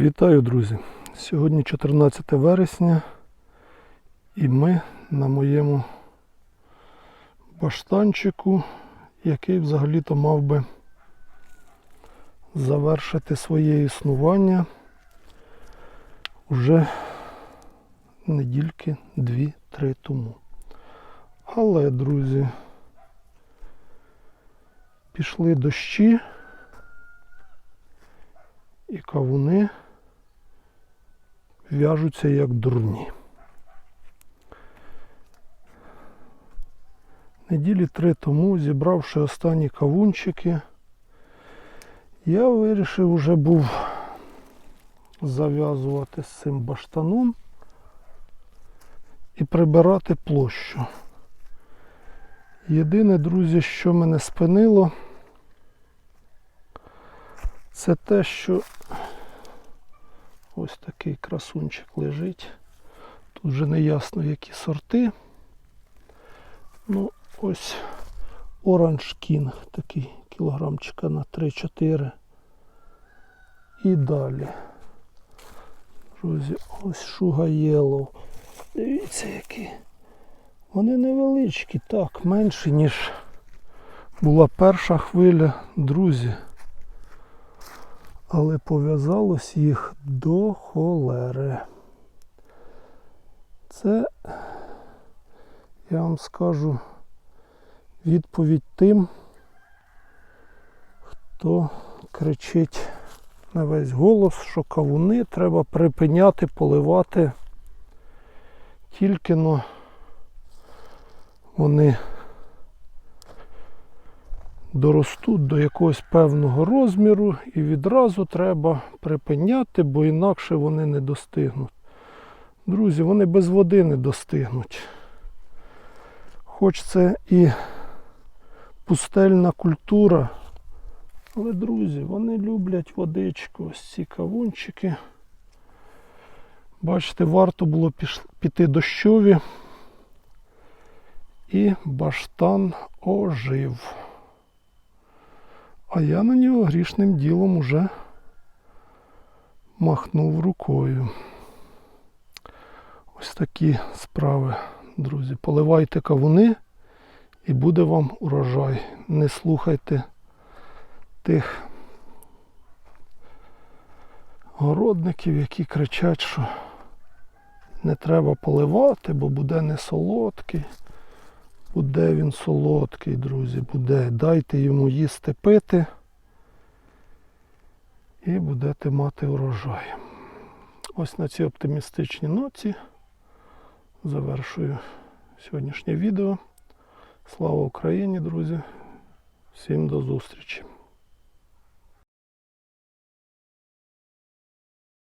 Вітаю, друзі! Сьогодні 14 вересня і ми на моєму баштанчику, який взагалі-то мав би завершити своє існування уже недільки 2-3 тому. Але, друзі, пішли дощі і кавуни в'яжуться як дурні. Неділі три тому, зібравши останні кавунчики, я вирішив уже був зав'язувати з цим баштаном і прибирати площу. Єдине, друзі, що мене спинило, це те, що ось такий красунчик лежить. Тут вже не ясно які сорти. Ну, ось Orange King такий кілограмчика на 3-4. І далі. Друзі, ось Шуга Yellow. Дивіться які. Вони невеличкі, так, менші, ніж була перша хвиля, друзі. Але пов'язалось їх до холери. Це, я вам скажу, відповідь тим, хто кричить на весь голос, що кавуни треба припиняти поливати тільки но вони доростуть до якогось певного розміру і відразу треба припиняти, бо інакше вони не достигнуть. Друзі, вони без води не достигнуть. Хоч це і пустельна культура, але, друзі, вони люблять водичку, ось ці кавунчики. Бачите, варто було піти дощові. І баштан ожив. А я на нього грішним ділом уже махнув рукою. Ось такі справи, друзі. Поливайте кавуни і буде вам урожай. Не слухайте тих городників, які кричать, що не треба поливати, бо буде не солодкий. Буде він солодкий, друзі, буде. Дайте йому їсти пити і будете мати урожай. Ось на цій оптимістичній ноті завершую сьогоднішнє відео. Слава Україні, друзі! Всім до зустрічі!